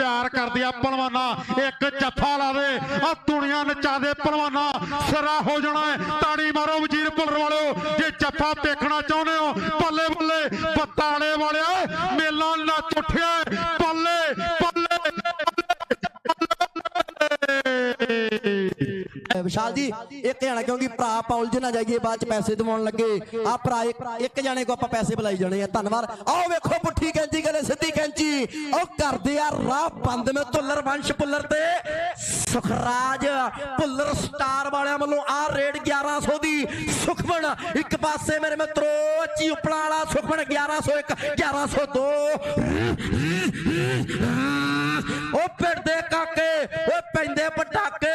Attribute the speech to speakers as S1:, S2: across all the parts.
S1: ਪਿਆਰ ਕਰਦੀ ਆ ਪਹਿਲਵਾਨਾ। ਇੱਕ ਜੱਫਾ ਲਾ ਦੇ। ਆ ਦੁਨੀਆ ਨਚਾ ਦੇ ਪਹਿਲਵਾਨਾ। ਸਿਰਾ ਹੋ ਜਾਣਾ ਹੈ। ਤਾੜੀ ਮਾਰੋ ਵਜ਼ੀਰ ਪੁਲਰ ਵਾਲਿਓ। ਜੇ ਜੱਫਾ ਦੇਖਣਾ ਚਾਹੁੰਦੇ ਹੋ, ਬੱਲੇ ਬੱਲੇ। ਬਤਾਲੇ ਵਾਲਿਆ, ਮੇਲਾ ਨੱਚ ਉੱਠਿਆ ਬੱਲੇ ਬੱਲੇ
S2: ਵਿਸ਼ਾਲ ਜੀ ਇੱਕ ਜਾਣਾ ਕਿਉਂਕਿ ਭਰਾ ਪੌਲ ਜੀ ਨਾ ਜਾਈਏ, ਬਾਅਦ ਚ ਪੈਸੇ ਦਿਵਾਉਣ ਲੱਗੇ। ਆ ਭਰਾ ਇੱਕ ਇੱਕ ਜਾਣੇ ਕੋ ਆਪਾਂ ਪੈਸੇ ਬੁਲਾਈ ਜਾਣੇ ਆ। ਧੰਨਵਾਦ। ਆਓ ਵੇਖੋ ਪੁੱਠੀ ਕੈਂਚੀ ਗਲੇ ਸਿੱਧੀ। ਕੈਂਚੀ ਉਹ ਕਰਦੇ ਆ ਰਾਹ ਬੰਦ ਮੇ ਤੁੱਲਰ ਵੰਸ਼ ਪੁੱਲਰ ਤੇ। ਸੁਖਰਾਜ ਪੁੱਲਰ ਸਟਾਰ ਵਾਲਿਆਂ ਵੱਲੋਂ ਆ ਰੇਡ 1100 ਦੀ ਸੁਖਮਣ। ਇੱਕ ਪਾਸੇ ਮੇਰੇ ਮਿੱਤਰੋ ਚੀਪੜਾ ਵਾਲਾ ਸੁਖਮਣ 1101 1102 ਉਹ ਪਿੰਡੇ ਕਾਕੇ, ਉਹ ਪੈਂਦੇ ਪਟਾਕੇ।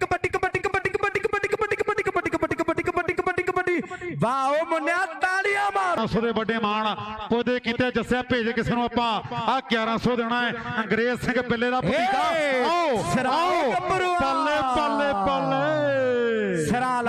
S3: ਵਾਹ ਓ ਮੁੰਡਿਆ ਤਾੜੀਆਂ ਮਾਰ।
S1: 1100 ਦੇ ਵੱਡੇ ਮਾਣ ਪੌਦੇ ਕੀਤੇ ਜੱਸਿਆ ਭੇਜ ਕਿਸੇ ਨੂੰ ਆਪਾਂ। ਆ 1100 ਦੇਣਾ ਹੈ। ਅੰਗਰੇਜ਼ ਸਿੰਘ ਬਿੱਲੇ ਦਾ ਭਤੀਜਾ। ਆਓ
S3: ਗੱਭਰੂਆ।
S1: ਬੱਲੇ ਬੱਲੇ ਬੱਲੇ
S3: ਸਰਾ